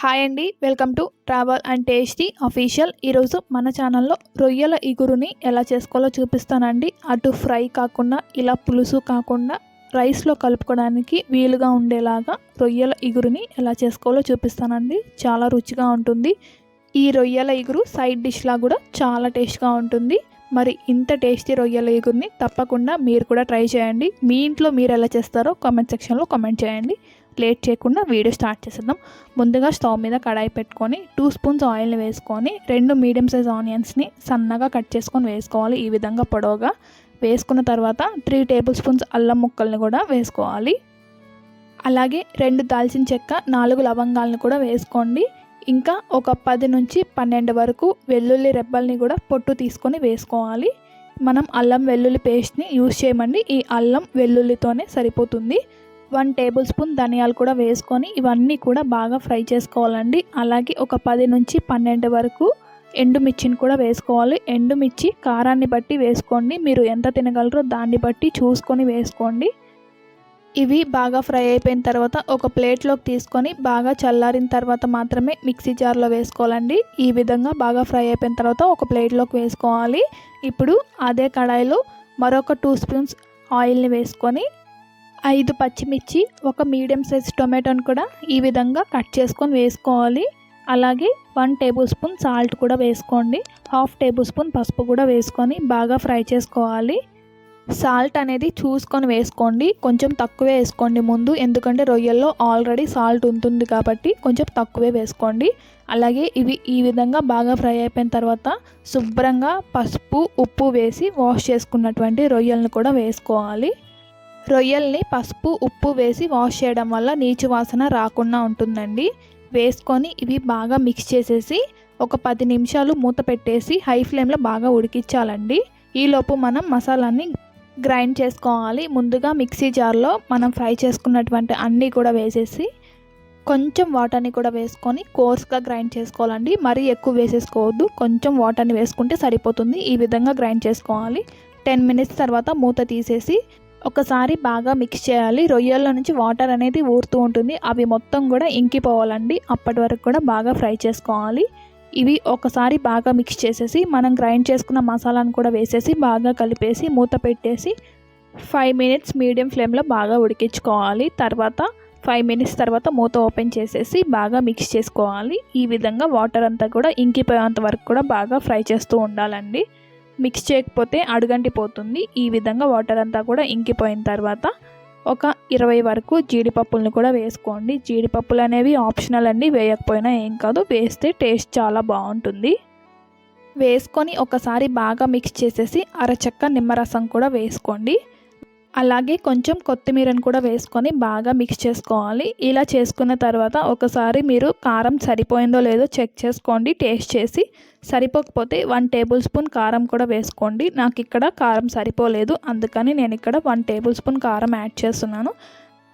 Hi అండి welcome to travel and tasty official. ఈరోజు మన ఛానల్లో రొయ్యల ఇగురుని ఎలా చేసుకోవాలో చూపిస్తానండి. అటు ఫ్రై కాకుండా ఇలా పులుసు కాకుండా రైస్లో కలుపుకోవడానికి వీలుగా ఉండేలాగా రొయ్యల ఇగురుని ఎలా చేసుకోవాలో చూపిస్తానండి. చాలా రుచిగా ఉంటుంది. ఈ రొయ్యల ఇగురు సైడ్ డిష్లా కూడా చాలా టేస్ట్గా ఉంటుంది. మరి ఇంత టేస్టీ రొయ్యల ఇగురిని తప్పకుండా మీరు కూడా ట్రై చేయండి. మీ ఇంట్లో మీరు ఎలా చేస్తారో కామెంట్ సెక్షన్లో కామెంట్ చేయండి. లేట్ చేయకుండా వీడియో స్టార్ట్ చేసేద్దాం. ముందుగా స్టవ్ మీద కడాయి పెట్టుకొని టూ స్పూన్స్ ఆయిల్ని వేసుకొని రెండు మీడియం సైజ్ ఆనియన్స్ని సన్నగా కట్ చేసుకొని వేసుకోవాలి ఈ విధంగా పొడవుగా. వేసుకున్న తర్వాత త్రీ టేబుల్ స్పూన్స్ అల్లం ముక్కల్ని కూడా వేసుకోవాలి. అలాగే రెండు దాల్చిన చెక్క నాలుగు లవంగాలను కూడా వేసుకోండి. ఇంకా ఒక పది నుంచి పన్నెండు వరకు వెల్లుల్లి రెబ్బల్ని కూడా పొట్టు తీసుకొని వేసుకోవాలి. మనం అల్లం వెల్లుల్లి పేస్ట్ని యూజ్ చేయమండి ఈ అల్లం వెల్లుల్లితోనే సరిపోతుంది. వన్ టేబుల్ స్పూన్ ధనియాలు కూడా వేసుకొని ఇవన్నీ కూడా బాగా ఫ్రై చేసుకోవాలండి. అలాగే ఒక పది నుంచి పన్నెండు వరకు ఎండుమిర్చిని కూడా వేసుకోవాలి. ఎండుమిర్చి కారాన్ని బట్టి వేసుకోండి. మీరు ఎంత తినగలరో దాన్ని బట్టి చూసుకొని వేసుకోండి. ఇవి బాగా ఫ్రై అయిపోయిన తర్వాత ఒక ప్లేట్లోకి తీసుకొని బాగా చల్లారిన తర్వాత మాత్రమే మిక్సీ జార్లో వేసుకోవాలండి. ఈ విధంగా బాగా ఫ్రై అయిపోయిన తర్వాత ఒక ప్లేట్లోకి వేసుకోవాలి. ఇప్పుడు అదే కడాయిలో మరొక టూ స్పూన్స్ ఆయిల్ని వేసుకొని ఐదు పచ్చిమిర్చి ఒక మీడియం సైజ్ టొమాటోని కూడా ఈ విధంగా కట్ చేసుకొని వేసుకోవాలి. అలాగే వన్ టేబుల్ స్పూన్ సాల్ట్ కూడా వేసుకోండి. హాఫ్ టేబుల్ స్పూన్ పసుపు కూడా వేసుకొని బాగా ఫ్రై చేసుకోవాలి. సాల్ట్ అనేది చూసుకొని వేసుకోండి. కొంచెం తక్కువే వేసుకోండి ముందు ఎందుకంటే రొయ్యల్లో ఆల్రెడీ సాల్ట్ ఉంటుంది కాబట్టి కొంచెం తక్కువే వేసుకోండి. అలాగే ఇవి ఈ విధంగా బాగా ఫ్రై అయిపోయిన తర్వాత శుభ్రంగా పసుపు ఉప్పు వేసి వాష్ చేసుకున్నటువంటి రొయ్యలను కూడా వేసుకోవాలి. రొయ్యల్ని పసుపు ఉప్పు వేసి వాష్ చేయడం వల్ల నీచు వాసన రాకుండా ఉంటుందండి. వేసుకొని ఇవి బాగా మిక్స్ చేసేసి ఒక పది నిమిషాలు మూత పెట్టేసి హై ఫ్లేమ్లో బాగా ఉడికించాలండి. ఈలోపు మనం మసాలాని గ్రైండ్ చేసుకోవాలి. ముందుగా మిక్సీ జార్లో మనం ఫ్రై చేసుకున్నటువంటి అన్నీ కూడా వేసేసి కొంచెం వాటర్ని కూడా వేసుకొని కోర్స్గా గ్రైండ్ చేసుకోవాలండి. మరీ ఎక్కువ వేసేసుకోవద్దు. కొంచెం వాటర్ని వేసుకుంటే సరిపోతుంది. ఈ విధంగా గ్రైండ్ చేసుకోవాలి. టెన్ మినిట్స్ తర్వాత మూత తీసేసి ఒకసారి బాగా మిక్స్ చేయాలి. రొయ్యల్లో నుంచి వాటర్ అనేది ఊరుతూ ఉంటుంది. అవి మొత్తం కూడా ఇంకిపోవాలండి. అప్పటి వరకు కూడా బాగా ఫ్రై చేసుకోవాలి. ఇవి ఒకసారి బాగా మిక్స్ చేసేసి మనం గ్రైండ్ చేసుకున్న మసాలాను కూడా వేసేసి బాగా కలిపేసి మూత పెట్టేసి ఫైవ్ మినిట్స్ మీడియం ఫ్లేమ్లో బాగా ఉడికించుకోవాలి. తర్వాత ఫైవ్ మినిట్స్ తర్వాత మూత ఓపెన్ చేసేసి బాగా మిక్స్ చేసుకోవాలి. ఈ విధంగా వాటర్ అంతా కూడా ఇంకిపోయేంత వరకు కూడా బాగా ఫ్రై చేస్తూ ఉండాలండి. మిక్స్ చేయకపోతే అడుగంటిపోతుంది. ఈ విధంగా వాటర్ అంతా కూడా ఇంకిపోయిన తర్వాత ఒక ఇరవై వరకు జీడిపప్పులను కూడా వేసుకోండి. జీడిపప్పులు అనేవి ఆప్షనల్ అండి వేయకపోయినా ఏం కాదు. వేస్తే టేస్ట్ చాలా బాగుంటుంది. వేసుకొని ఒకసారి బాగా మిక్స్ చేసేసి అరచక్క నిమ్మరసం కూడా వేసుకోండి. అలాగే కొంచెం కొత్తిమీరను కూడా వేసుకొని బాగా మిక్స్ చేసుకోవాలి. ఇలా చేసుకున్న తర్వాత ఒకసారి మీరు కారం సరిపోయిందో లేదో చెక్ చేసుకోండి టేస్ట్ చేసి. సరిపోకపోతే వన్ టేబుల్ స్పూన్ కారం కూడా వేసుకోండి. నాకు ఇక్కడ కారం సరిపోలేదు అందుకని నేను ఇక్కడ వన్ టేబుల్ స్పూన్ కారం యాడ్ చేస్తున్నాను.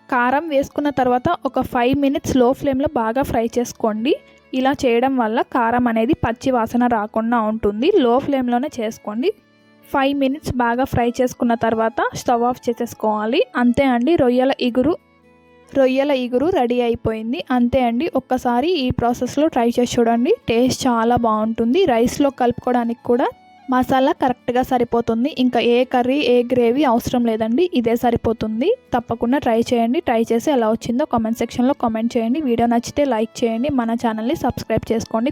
కారం వేసుకున్న తర్వాత ఒక ఫైవ్ మినిట్స్లో ఫ్లేమ్లో బాగా ఫ్రై చేసుకోండి. ఇలా చేయడం వల్ల కారం అనేది పచ్చి వాసన రాకుండా ఉంటుంది. లో ఫ్లేమ్లోనే చేసుకోండి. ఫైవ్ మినిట్స్ బాగా ఫ్రై చేసుకున్న తర్వాత స్టవ్ ఆఫ్ చేసేసుకోవాలి. అంతే అండి రొయ్యల ఇగురు రొయ్యల ఇగురు రెడీ అయిపోయింది. అంతే అండి ఒక్కసారి ఈ ప్రాసెస్లో ట్రై చేసి చూడండి. టేస్ట్ చాలా బాగుంటుంది. రైస్లో కలుపుకోవడానికి కూడా మసాలా కరెక్ట్గా సరిపోతుంది. ఇంకా ఏ కర్రీ ఏ గ్రేవీ అవసరం లేదండి ఇదే సరిపోతుంది. తప్పకుండా ట్రై చేయండి. ట్రై చేసి ఎలా వచ్చిందో కామెంట్ సెక్షన్లో కామెంట్ చేయండి. వీడియో నచ్చితే లైక్ చేయండి. మన ఛానల్ని సబ్స్క్రైబ్ చేసుకోండి.